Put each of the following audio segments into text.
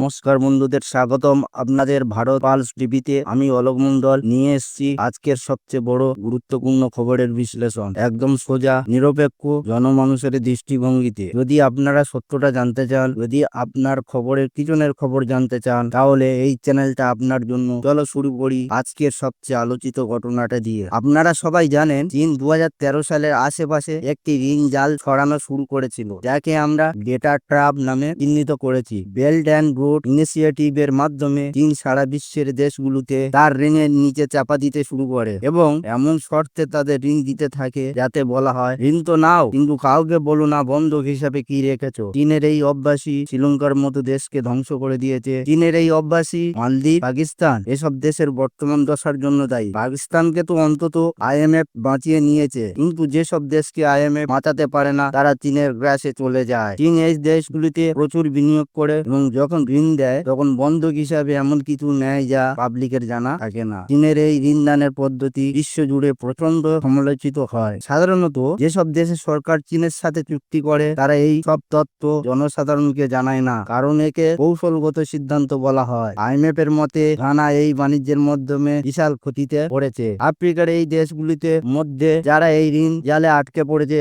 নমস্কার বন্ধুদের, স্বাগতম আপনাদের ভারত পালস টিভিতে। আমি অলোক মন্ডল নিয়ে এসেছি আজকের সবচেয়ে বড় গুরুত্বপূর্ণ খবরের বিশ্লেষণ। একদম সোজা, নিরপেক্ষ, জনমানুষের দৃষ্টিভঙ্গিতে। যদি আপনারা সত্যটা জানতে চান, যদি আপনার খবরের পিছনের খবর জানতে চান, তাহলে এই চ্যানেলটা আপনার জন্য। চলো শুরু করি আজকের সবচেয়ে আলোচিত ঘটনাটা দিয়ে। আপনারা সবাই জানেন, চীন দু হাজার তেরো সালের আশেপাশে একটি ঋণ জাল ছড়ানো শুরু করেছিল, যাকে আমরা ডেটা ট্রাপ নামে চিহ্নিত করেছি। বেল্ট অ্যান্ড রোড ইনিশিয়েটিভের মাধ্যমে চীন সারা বিশ্বের দেশগুলোতে তার ঋণের নিচে চাপা দিতে শুরু করে এবং এমন শর্তে তাদের ঋণ দিতে থাকে যাতে বলা হয়, ঋণ তো নাও, কিন্তু কাউকে বলো না বন্ধক হিসাবে কি রেখেছো। চীনের এই অভ্যাসী শ্রীলঙ্কার মতো দেশকে ধ্বংস করে দিয়েছে। চীনের এই অভ্যাসী মালদ্বীপ, পাকিস্তান, এসব দেশের বর্তমান দশার জন্য দায়ী। পাকিস্তানকে তো অন্তত আইএমএফ বাঁচিয়ে নিয়েছে, কিন্তু যেসব দেশকে আইএমএফ বাঁচাতে পারে না, তারা চীনের গ্রাসে চলে যায়। চীন এই দেশগুলিতে প্রচুর বিনিয়োগ করে এবং যখন ঋণ দেয়, তখন বন্ধক হিসাবে এমন কিছু নেয় যা পাবলিকের জানা থাকে না। চীনের এই ঋণ দানের পদ্ধতি বিশ্ব জুড়ে প্রচণ্ড সমালোচিত হয়। সাধারণত যেসব দেশের সরকার চীনের সাথে চুক্তি করে, তারা এই সব তথ্য জনসাধারণকে জানায় না, কারণ একে কৌশলগত সিদ্ধান্ত বলা হয়। আইএমএফ এর মতে, ঘানা এই বাণিজ্যের মাধ্যমে বিশাল ক্ষতিতে পড়েছে। আফ্রিকার এই দেশগুলিতে মধ্যে যারা এই ঋণ জালে আটকে পড়েছে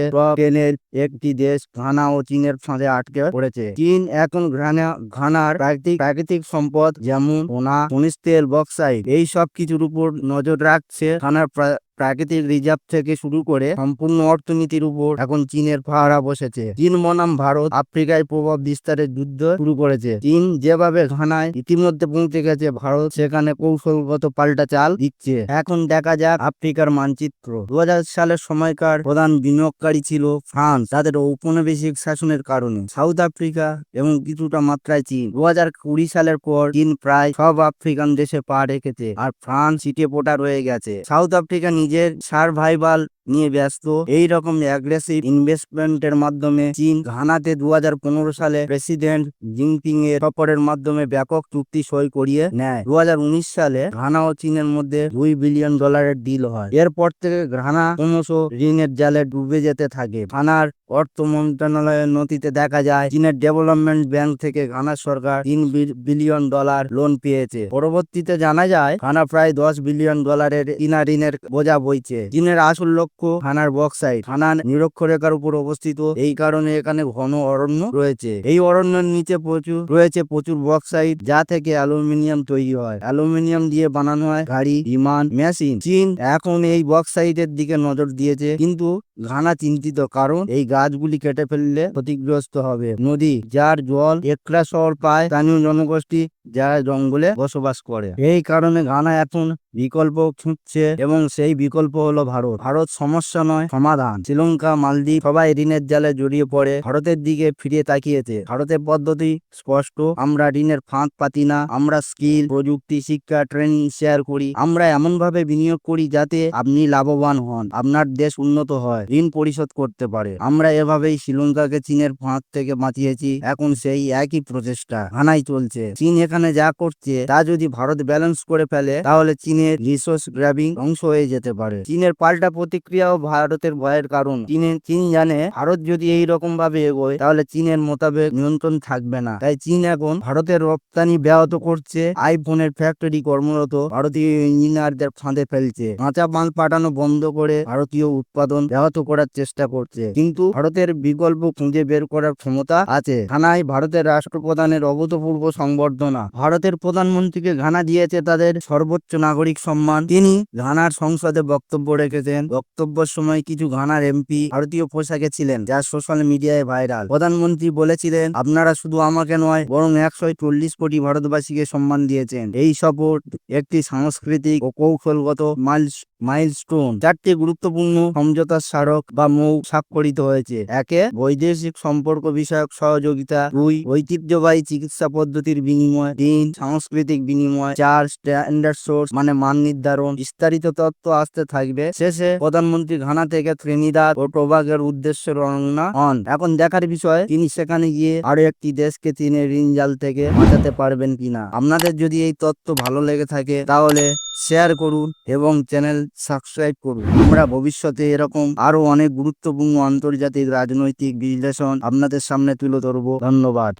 একটি দেশ ঘানা ও চীনের ফাঁদে আটকে পড়েছে। চীন এখন ঘানা, ঘানার প্রাকৃতিক প্রাকৃতিক সম্পদ যেমন সোনা, খনিজ তেল বক্সাইড এই সব কিছুর উপর নজর রাখছে থানার প্রাকৃতিক রিজার্ভ থেকে শুরু করে সম্পূর্ণ অর্থনীতির উপর এখন চীনের পাহারা বসেছে। চীন বনাম ভারত আফ্রিকায় প্রভাব বিস্তারের যুদ্ধ শুরু করেছে। চীন যেভাবে ঘানায় ইতিমধ্যে পৌঁছে গেছে, ভারত সেখানে কৌশলগত পাল্টা চাল দিচ্ছে। এখন দেখা যাক আফ্রিকার মানচিত্র। দু সালের সময়কার প্রধান বিনিয়োগকারী ছিল ফ্রান্স, তাদের ঔপনিবেশিক শাসনের কারণে। সাউথ আফ্রিকা এবং কিছুটা মাত্রায় চীন। দু কুড়ি সালের পর চীন প্রায় সব আফ্রিকান দেশে পা রেখেছে, আর ফ্রান্স সিটে পোটা রয়ে গেছে। সাউথ আফ্রিকা নিজের সার্ভাইভাল নিয়ে ব্যস্ত। এই রকম অ্যাগ্রেসিভ ইনভেস্টমেন্টের মাধ্যমে চীন ঘানাতে দু সালে প্রেসিডেন্ট জিনপিং এর সফরের মাধ্যমে ব্যাপক চুক্তি সই করিয়ে নেয়। দুই হাজার উনিশ সালে ঘানা ও চীনের মধ্যে দুই বিলিয়ন ডলারের ডিল হয়। এরপর থেকে ঘানা ক্রমশ ঋণের জালে ডুবে যেতে থাকে। ঘানার অর্থ মন্ত্রণালয়ের নথিতে দেখা যায়, চীনের ডেভেলপমেন্ট ব্যাংক থেকে ঘানা সরকার তিন বিলিয়ন ডলার লোন পেয়েছে। পরবর্তীতে জানা যায়, ঘানা প্রায় দশ বিলিয়ন ডলারের চীনা ঋণের বোঝা বইছে। চীনের আসল লক্ষ্য ঘানার বক্সাইড ঘানা নিরক্ষরেখার উপর অবস্থিত। এই কারণে এখানে ঘন অরণ্য রয়েছে। এই অরণ্যের নিচে প্রচুর, রয়েছে প্রচুর বক্সাইড যা থেকে অ্যালুমিনিয়াম তৈরি হয়। অ্যালুমিনিয়াম দিয়ে বানানো হয় গাড়ি, বিমান, মেশিন। চীন এখন এই বক্সাইডের দিকে নজর দিয়েছে, কিন্তু ঘানা চিন্তিত, কারণ এই গাছগুলি কেটে ফেললে ক্ষতিগ্রস্ত হবে। নদী, যার জল একরা শহর পায়, স্থানীয় জনগোষ্ঠী, যারা জঙ্গলে বসবাস করে। এই কারণে ঘানা এখন বিকল্প খুঁজছে এবং সেই বিকল্প হলো ভারত। ভারত সমস্যা নয়, সমাধান। শ্রীলঙ্কা, মালদ্বীপ সবাই ঋণের জালে জড়িয়ে পড়ে, ভারতের দিকে ফিরে তাকিয়েছে। ভারতের পদ্ধতি স্পষ্ট, আমরা ঋণের ফাঁদ পাতি না, আমরা স্কিল, প্রযুক্তি, শিক্ষা, ট্রেনিং শেয়ার করি, আমরা এমন ভাবে বিনিয়োগ করি যাতে আপনি লাভবান হন, আপনার দেশ উন্নত হয়, ঋণ পরিশোধ করতে পারে। আমরা এভাবেই শ্রীলঙ্কাকে চীনের ফাঁদ থেকে বাঁচিয়েছি, এখন সেই একই প্রচেষ্টা। ঘানাই চলছে। চীন এখানে যা করছে, তা যদি ভারত ব্যালেন্স করে ফেলে, তাহলে চীনের রিসোর্স গ্র্যাবিং ধ্বংস হয়ে যেতে পারে। চীনের পাল্টা প্রতিক্রিয়াও ভারতের ভয়ের কারণ। চীনের চীন জানে ভারত যদি এই রকম ভাবে এগোয়, তাহলে চীনের মোতাবেক নিয়ন্ত্রণ থাকবে না। তাই চীন এখন ভারতের রপ্তানি ব্যাহত করছে। আইফোনের ফ্যাক্টরি কর্মরত ভারতীয় ইঞ্জিনিয়ারদের ফাঁদে ফেলছে। কাঁচা মাল পাঠানো বন্ধ করে ভারতীয় উৎপাদন ব্যাহত করার চেষ্টা করছে। কিন্তু ভারতের বিকল্প খুঁজে বের করার ক্ষমতা আছে। ঘানায় ভারতের রাষ্ট্রপ্রধানের অভূতপূর্ব সংবর্ধনা। ভারতের প্রধানমন্ত্রীকে ঘানা দিয়েছে তাদের সর্বোচ্চ নাগরিক সম্মান। তিনি ঘানার সংসদে বক্তব্য রেখেছেন। বক্তব্যের সময় কিছু ঘানার এমপি ভারতীয় পোশাকে ছিলেন, যা সোশ্যাল মিডিয়ায় ভাইরাল। প্রধানমন্ত্রী বলেছিলেন, আপনারা শুধু আমাকে নয়, বরং একশো চল্লিশ কোটি ভারতবাসীকে সম্মান দিয়েছেন। এই সফর একটি সাংস্কৃতিক ও কৌশলগত মাইলস মাইলস্টোন। চারটি গুরুত্বপূর্ণ সমঝোতার স্মারক বা মৌ স্বাক্ষরিত হয়েছে। একে, বৈদেশিক সম্পর্ক বিষয়ক সহযোগিতা। দুই, ঐতিহ্যবাহী চিকিৎসা পদ্ধতির বিনিময়। তিন, সাংস্কৃতিক বিনিময়। চার, স্ট্যান্ডার্ড সোর্স মানে মান নির্ধারণ, বিস্তারিত তথ্য আসতে থাকবে। শেষে প্রধানমন্ত্রী ঘানা থেকে ত্রিনিদাদ ও টোবাগের উদ্দেশ্যে রওনা হন। এখন দেখার বিষয়, তিনি সেখানে গিয়ে আরও একটি দেশকে তিনি ঋণ জাল থেকে বাঁচাতে পারবেন কিনা। আপনাদের যদি এই তথ্য ভালো লেগে থাকে, তাহলে শেয়ার করুন এবং চ্যানেল সাবস্ক্রাইব করুন। আমরা ভবিষ্যতে এরকম আরও অনেক গুরুত্বপূর্ণ আন্তর্জাতিক রাজনৈতিক বিশ্লেষণ আপনাদের সামনে তুলে ধরবো। ধন্যবাদ।